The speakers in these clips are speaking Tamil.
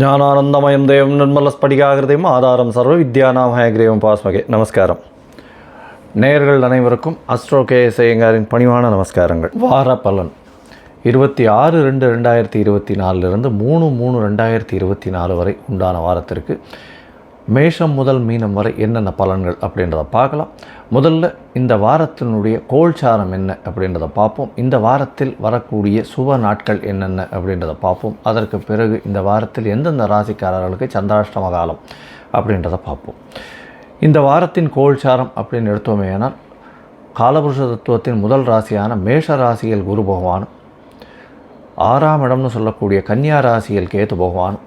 ஞானானந்தமயம் தேவம் நிர்மலஸ்படிகாகிருதையும் ஆதாரம் சர்வ வித்யாநாமயகிரேவம் பாஸ்மகே. நமஸ்காரம். நேர்கள் அனைவருக்கும் அஸ்ட்ரோ கே ஐயங்காரின் பணிவான நமஸ்காரங்கள். வார பலன். இருபத்தி ஆறு ரெண்டு ரெண்டாயிரத்தி இருபத்தி நாலுலேருந்து மூணு மூணு ரெண்டாயிரத்தி இருபத்தி நாலு வரை உண்டான வாரத்திற்கு மேஷம் முதல் மீனம் வரை என்னென்ன பலன்கள் அப்படின்றத பார்க்கலாம். முதல்ல இந்த வாரத்தினுடைய கோல்சாரம் என்ன அப்படின்றத பார்ப்போம். இந்த வாரத்தில் வரக்கூடிய சுப நாட்கள் என்னென்ன அப்படின்றத பார்ப்போம். அதற்கு பிறகு இந்த வாரத்தில் எந்தெந்த ராசிக்காரர்களுக்கு சந்திராஷ்டம காலம் அப்படின்றத பார்ப்போம். இந்த வாரத்தின் கோல்சாரம் அப்படின்னு எடுத்தோமேயானால் காலபுருஷ தத்துவத்தின் முதல் ராசியான மேஷ ராசியில் குரு பகவானும் ஆறாம் இடம்னு சொல்லக்கூடிய கன்னியா ராசியில் கேத்து பகவானும்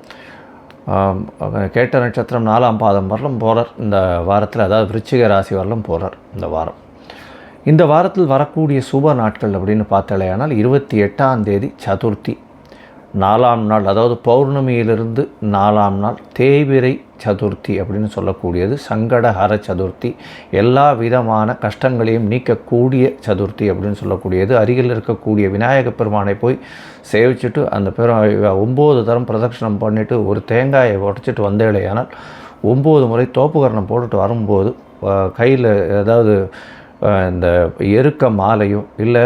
கேட்ட நட்சத்திரம் நாலாம் பாதம் வரலும் போகிறார் இந்த வாரத்தில் அதாவது விருச்சிக ராசி வரலும் போகிறார் இந்த வாரம். இந்த வாரத்தில் வரக்கூடிய சுப நாட்கள் அப்படின்னு பார்த்தாலேயானால் இருபத்தி எட்டாம் தேதி சதுர்த்தி. நாலாம் நாள் அதாவது பௌர்ணமியிலிருந்து நாலாம் நாள் தேய்பிரை சதுர்த்தி அப்படின்னு சொல்லக்கூடியது சங்கடஹர சதுர்த்தி. எல்லா விதமான கஷ்டங்களையும் நீக்கக்கூடிய சதுர்த்தி அப்படின்னு சொல்லக்கூடியது. அருகில் இருக்கக்கூடிய விநாயக பெருமானை போய் சேவிச்சுட்டு அந்த பெரு ஒம்பது தரம் பிரதட்சணம் பண்ணிவிட்டு ஒரு தேங்காயை உடச்சிட்டு வந்தேலையானால் ஒம்பது முறை தோப்புக்கரணம் போட்டுட்டு வரும்போது கையில் ஏதாவது இந்த எருக்க மாலையும் இல்லை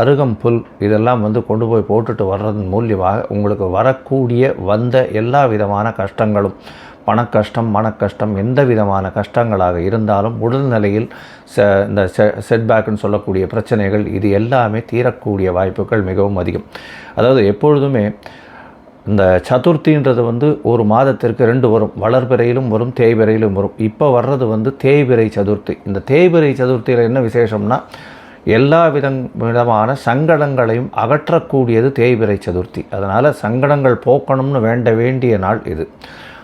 அருகம் புல் இதெல்லாம் வந்து கொண்டு போய் போட்டுட்டு வர்றதன் மூலியமாக உங்களுக்கு வரக்கூடிய வந்த எல்லா விதமான கஷ்டங்களும் பணக்கஷ்டம் மனக்கஷ்டம் எந்த விதமான கஷ்டங்களாக இருந்தாலும் உடல்நிலையில் ச இந்த செ செட்பேக்குன்னு சொல்லக்கூடிய பிரச்சனைகள் இது எல்லாமே தீரக்கூடிய வாய்ப்புகள் மிகவும் அதிகம். அதாவது எப்பொழுதுமே இந்த சதுர்த்தின்றது வந்து ஒரு மாதத்திற்கு ரெண்டு வரும். வளர்பிறையிலும் வரும் தேய்பிறையிலும் வரும். இப்போ வர்றது வந்து தேய்பிறை சதுர்த்தி. இந்த தேய்பிறை சதுர்த்தியில் என்ன விசேஷம்னா எல்லா வித விதமான சங்கடங்களையும் அகற்றக்கூடியது தேய்பிறை சதுர்த்தி. அதனால் சங்கடங்கள் போக்கணும்னு வேண்ட வேண்டிய நாள் இது.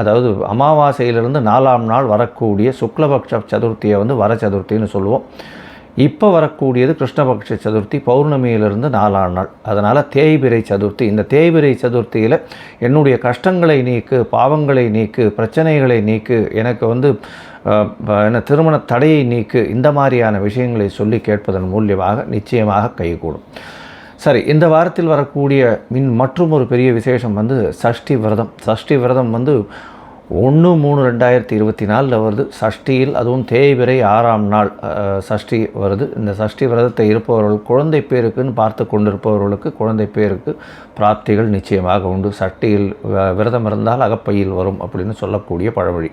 அதாவது அமாவாசையிலிருந்து நாலாம் நாள் வரக்கூடிய சுக்லபக்ஷ சதுர்த்தியை வந்து வர சதுர்த்தின்னு சொல்லுவோம். இப்போ வரக்கூடியது கிருஷ்ணபக்ஷ சதுர்த்தி பௌர்ணமியிலிருந்து நாலாம் நாள். அதனால் தேய்பிரை சதுர்த்தி. இந்த தேய்பிரை சதுர்த்தியில் என்னுடைய கஷ்டங்களை நீக்கு பாவங்களை நீக்கு பிரச்சனைகளை நீக்கு எனக்கு வந்து என்ன திருமண தடையை நீக்கு இந்த மாதிரியான விஷயங்களை சொல்லி கேட்பதன் மூலியமாக நிச்சயமாக கைகூடும். சரி இந்த வாரத்தில் வரக்கூடிய மின் மற்றும் ஒரு பெரிய விசேஷம் வந்து சஷ்டி விரதம். சஷ்டி விரதம் வந்து ஒன்று மூணு ரெண்டாயிரத்தி இருபத்தி நாலில் வருது. சஷ்டியில் அதுவும் தேய்பிரை ஆறாம் நாள் சஷ்டி வருது. இந்த சஷ்டி விரதத்தை இருப்பவர்கள் குழந்தை பேருக்குன்னு பார்த்து கொண்டிருப்பவர்களுக்கு குழந்தை பேருக்கு பிராப்திகள் நிச்சயமாக உண்டு. சஷ்டியில் விரதம் இருந்தால் அகப்பையில் வரும் அப்படின்னு சொல்லக்கூடிய பழமொழி.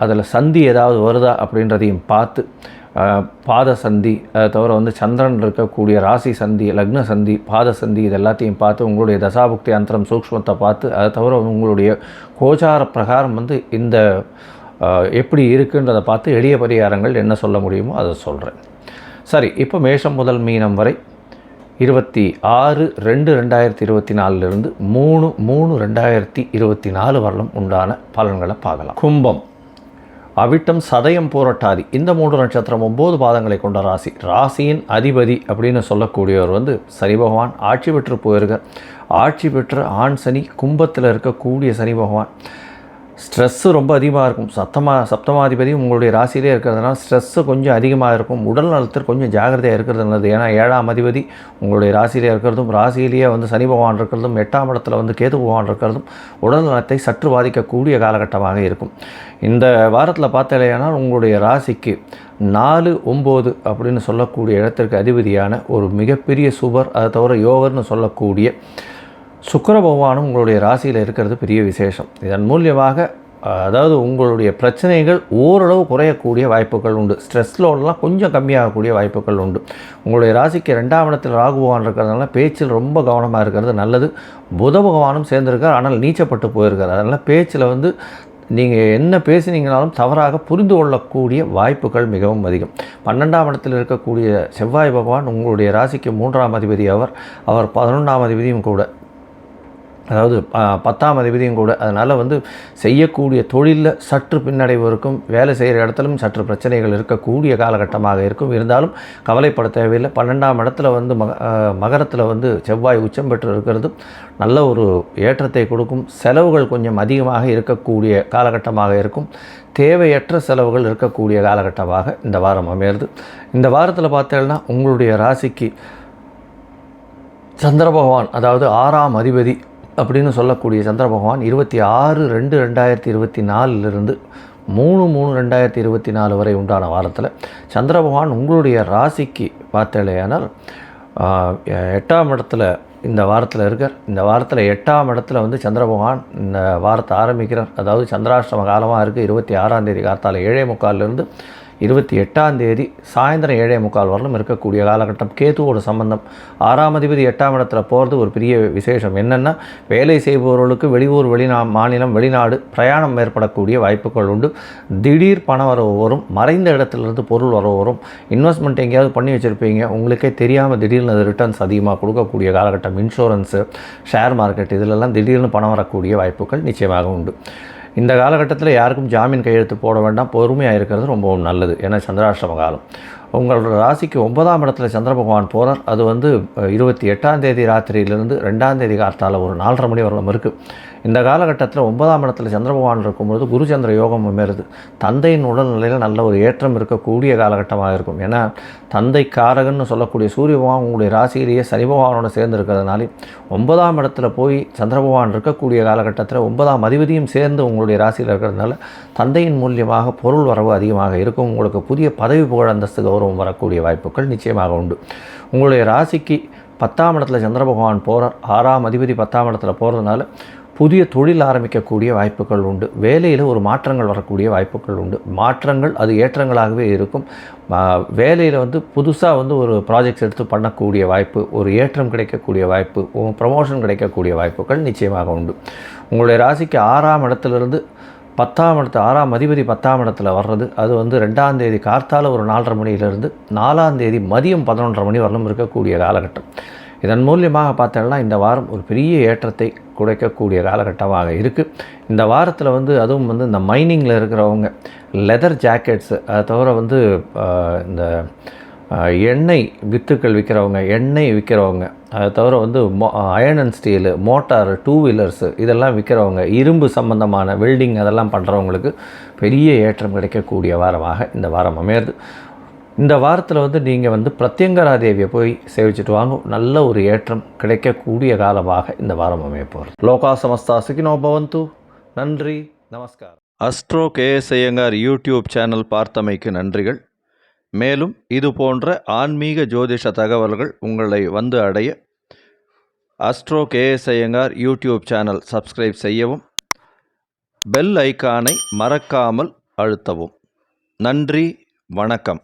அதில் சந்தி ஏதாவது வருதா அப்படின்றதையும் பார்த்து பாத சந்தி அதை தவிர வந்து சந்திரன் இருக்கக்கூடிய ராசி சந்தி லக்ன சந்தி பாத சந்தி இது எல்லாத்தையும் பார்த்து உங்களுடைய தசாபுக்தி அந்தரம் சூக்ஷ்மத்தை பார்த்து அதை தவிர உங்களுடைய கோச்சார பிரகாரம் வந்து இந்த எப்படி இருக்குன்றதை பார்த்து எளிய பரிகாரங்கள் என்ன சொல்ல முடியுமோ அதை சொல்கிறேன் சரி இப்போ மேஷம் முதல் மீனம் வரை இருபத்தி ஆறு ரெண்டு ரெண்டாயிரத்தி இருபத்தி நாலுலேருந்து மூணு மூணு ரெண்டாயிரத்தி இருபத்தி நாலு வரலும் உண்டான பலன்களை பார்க்கலாம். கும்பம். அவிட்டம் சதயம் போராட்டாதி. இந்த மூன்று நட்சத்திரம் ஒம்பது பாதங்களை கொண்ட ராசி. ராசியின் அதிபதி அப்படின்னு சொல்லக்கூடியவர் வந்து சனி பகவான். ஆட்சி பெற்று போயிருக்கார் ஆட்சி பெற்ற ஆண் சனி கும்பத்தில் இருக்கக்கூடிய சனி பகவான். ஸ்ட்ரெஸ்ஸு ரொம்ப அதிகமாக இருக்கும். சத்தமா சப்தமாதிபதி உங்களுடைய ராசியிலே இருக்கிறதுனால ஸ்ட்ரெஸ்ஸு கொஞ்சம் அதிகமாக இருக்கும். உடல் நலத்திற்கு கொஞ்சம் ஜாகிரதையாக இருக்கிறது நல்லது. ஏன்னா ஏழாம் அதிபதி உங்களுடைய ராசியிலே இருக்கிறதும் ராசியிலேயே வந்து சனி பகவான் இருக்கிறதும் எட்டாம் இடத்துல வந்து கேது பகவான் இருக்கிறதும் உடல் நலத்தை சற்று பாதிக்கக்கூடிய காலகட்டமாக இருக்கும். இந்த வாரத்தில் பார்த்தலையானால் உங்களுடைய ராசிக்கு நாலு ஒம்பது அப்படின்னு சொல்லக்கூடிய இடத்திற்கு அதிபதியான ஒரு மிகப்பெரிய சுபர் அதை தவிர யோகர்னு சொல்லக்கூடிய சுக்கர பகவானும் உங்களுடைய ராசியில் இருக்கிறது பெரிய விசேஷம். இதன் மூலியமாக அதாவது உங்களுடைய பிரச்சனைகள் ஓரளவு குறையக்கூடிய வாய்ப்புகள் உண்டு. ஸ்ட்ரெஸ் லோடெலாம் கொஞ்சம் கம்மியாகக்கூடிய வாய்ப்புகள் உண்டு. உங்களுடைய ராசிக்கு ரெண்டாம் இடத்தில் ராகு பகவான் இருக்கிறதுனால பேச்சில் ரொம்ப கவனமாக இருக்கிறது நல்லது. புத பகவானும் சேர்ந்திருக்கார் ஆனால் நீச்சப்பட்டு போயிருக்கார். அதனால் பேச்சில் வந்து நீங்கள் என்ன பேசினீங்கனாலும் தவறாக புரிந்து கொள்ளக்கூடிய வாய்ப்புகள் மிகவும் அதிகம். பன்னெண்டாம் இடத்தில் இருக்கக்கூடிய செவ்வாய் பகவான் உங்களுடைய ராசிக்கு மூன்றாம் அதிபதி அவர் அவர் பதினொன்றாம் அதிபதியும் கூட. அதாவது பத்தாம் அதிபதியும் கூட அதனால் வந்து செய்யக்கூடிய தொழிலில் சற்று பின்னடைவு இருக்கும். வேலை செய்கிற இடத்துலும் சற்று பிரச்சனைகள் இருக்கக்கூடிய காலகட்டமாக இருக்கும். இருந்தாலும் கவலைப்பட தேவையில்லை. பன்னெண்டாம் இடத்துல வந்து மக மகரத்தில் வந்து செவ்வாய் உச்சம் பெற்று இருக்கிறது நல்ல ஒரு ஏற்றத்தை கொடுக்கும். செலவுகள் கொஞ்சம் அதிகமாக இருக்கக்கூடிய காலகட்டமாக இருக்கும். தேவையற்ற செலவுகள் இருக்கக்கூடிய காலகட்டமாக இந்த வாரம் அமையிறது. இந்த வாரத்தில் பார்த்தேன்னா உங்களுடைய ராசிக்கு சந்திர பகவான் அதாவது ஆறாம் அதிபதி அப்படின்னு சொல்லக்கூடிய சந்திர பகவான் இருபத்தி ஆறு ரெண்டு ரெண்டாயிரத்தி இருபத்தி நாலுலேருந்து மூணு மூணு ரெண்டாயிரத்தி இருபத்தி நாலு வரை உண்டான வாரத்தில் சந்திர பகவான் உங்களுடைய ராசிக்கு பார்த்தலையானால் எட்டாம் இடத்துல இந்த வாரத்தில் இருக்கார். இந்த வாரத்தில் எட்டாம் இடத்துல வந்து சந்திர பகவான் இந்த வாரத்தை ஆரம்பிக்கிறார். அதாவது சந்திராஷ்டம காலமாக இருக்குது இருபத்தி ஆறாம் தேதி காத்தால ஏழே முக்கால்லேருந்து இருபத்தி எட்டாம் தேதி சாயந்தரம் ஏழே முக்கால் வரலும் இருக்கக்கூடிய காலகட்டம். கேதுவோட சம்பந்தம். ஆறாம் அதிபதி எட்டாம் இடத்துல போகிறது ஒரு பெரிய விசேஷம். என்னென்னா வேலை செய்பவர்களுக்கு வெளியூர் வெளிநா மாநிலம் வெளிநாடு பிரயாணம் ஏற்படக்கூடிய வாய்ப்புகள் உண்டு. திடீர் பண வரவு வரும். மறைந்த இடத்துலேருந்து பொருள் வரவு வரும். இன்வெஸ்ட்மெண்ட் எங்கேயாவது பண்ணி வச்சுருப்பீங்க. உங்களுக்கே தெரியாமல் திடீர்னு அது ரிட்டர்ன்ஸ் அதிகமாக கொடுக்கக்கூடிய காலகட்டம். இன்சூரன்ஸு ஷேர் மார்க்கெட் இதிலெல்லாம் திடீர்னு பணம் வரக்கூடிய வாய்ப்புகள் நிச்சயமாக உண்டு. இந்த காலகட்டத்தில் யாருக்கும் ஜாமீன் கையெழுத்து போட வேண்டாம். பொறுமையாக இருக்கிறது ரொம்பவும் நல்லது. ஏன்னா சந்திராஷ்டம காலம். உங்களோட ராசிக்கு ஒன்பதாம் இடத்துல சந்திர பகவான் போகிறார் அது வந்து இருபத்தி எட்டாம் தேதி ராத்திரியிலிருந்து ரெண்டாம் தேதி கார்த்தால ஒரு நாலரை மணி வரலாம் இருக்குது இந்த காலகட்டத்தில் ஒன்பதாம் இடத்துல சந்திர பகவான் இருக்கும்பொழுது குருச்சந்திர யோகம் அமைருது தந்தையின் உடல்நிலையில் நல்ல ஒரு ஏற்றம் இருக்கக்கூடிய காலகட்டமாக இருக்கும். ஏன்னா தந்தை காரகன்னு சொல்லக்கூடிய சூரிய பகவான் உங்களுடைய ராசியிலேயே சனி பகவானோட சேர்ந்து இருக்கிறதுனால ஒன்பதாம் இடத்துல போய் சந்திர பகவான் இருக்கக்கூடிய காலகட்டத்தில் ஒன்பதாம் அதிபதியும் சேர்ந்து உங்களுடைய ராசியில் இருக்கிறதுனால தந்தையின் மூலியமாக பொருள் வரவு அதிகமாக இருக்கும். உங்களுக்கு புதிய பதவி புகழ் அந்தஸ்து கௌரவம் வரக்கூடிய வாய்ப்புகள் நிச்சயமாக உண்டு. உங்களுடைய ராசிக்கு பத்தாம் இடத்துல சந்திர பகவான் போகிறார் ஆறாம் அதிபதி பத்தாம் இடத்துல போகிறதுனால புதிய தொழில் ஆரம்பிக்கக்கூடிய வாய்ப்புகள் உண்டு. வேலையில் ஒரு மாற்றங்கள் வரக்கூடிய வாய்ப்புகள் உண்டு. மாற்றங்கள் அது ஏற்றங்களாகவே இருக்கும். வேலையில் வந்து புதுசாக வந்து ஒரு ப்ராஜெக்ட்ஸ் எடுத்து பண்ணக்கூடிய வாய்ப்பு ஒரு ஏற்றம் கிடைக்கக்கூடிய வாய்ப்பு ப்ரமோஷன் கிடைக்கக்கூடிய வாய்ப்புகள் நிச்சயமாக உண்டு. உங்களுடைய ராசிக்கு ஆறாம் இடத்துலேருந்து பத்தாம் இடத்து ஆறாம் அதிபதி பத்தாம் இடத்துல வர்றது அது வந்து ரெண்டாம் தேதி கார்த்தால ஒரு நாலரை மணியிலிருந்து நாலாம் தேதி மதியம் பதினொன்றரை மணி வரலும் இருக்கக்கூடிய காலகட்டம். இதன் மூலியமாக பார்த்தோம்னா இந்த வாரம் ஒரு பெரிய ஏற்றத்தை குறைக்கக்கூடிய காலகட்டமாக இருக்குது இந்த வாரத்தில் வந்து அதுவும் வந்து இந்த மைனிங்கில் இருக்கிறவங்க லெதர் ஜாக்கெட்ஸு அதை தவிர வந்து இந்த எண்ணெய் வித்துக்கள் விற்கிறவங்க எண்ணெய் விற்கிறவங்க அதை தவிர வந்து மோ iron and steel motor two wheelers இதெல்லாம் விற்கிறவங்க இரும்பு சம்மந்தமான வெல்டிங் அதெல்லாம் பண்ணுறவங்களுக்கு பெரிய ஏற்றம் கிடைக்கக்கூடிய வாரமாக இந்த வாரம் அமையிறது. இந்த வாரத்தில் வந்து நீங்கள் வந்து பிரத்யங்கரா தேவியை போய் சேவிச்சுட்டு வாங்க. நல்ல ஒரு ஏற்றம் கிடைக்கக்கூடிய காலமாக இந்த வாரம் அமைய லோகா சமஸ்தா சுகினோ பவந்து. நன்றி நமஸ்காரம். Astro KS Iyengar YouTube channel பார்த்தமைக்கு நன்றிகள். மேலும் இது போன்ற ஆன்மீக ஜோதிஷ தகவல்கள் உங்களை வந்து அடைய Astro KS Iyengar YouTube channel subscribe செய்யவும் பெல் ஐக்கானை மறக்காமல் அழுத்தவும். நன்றி வணக்கம்.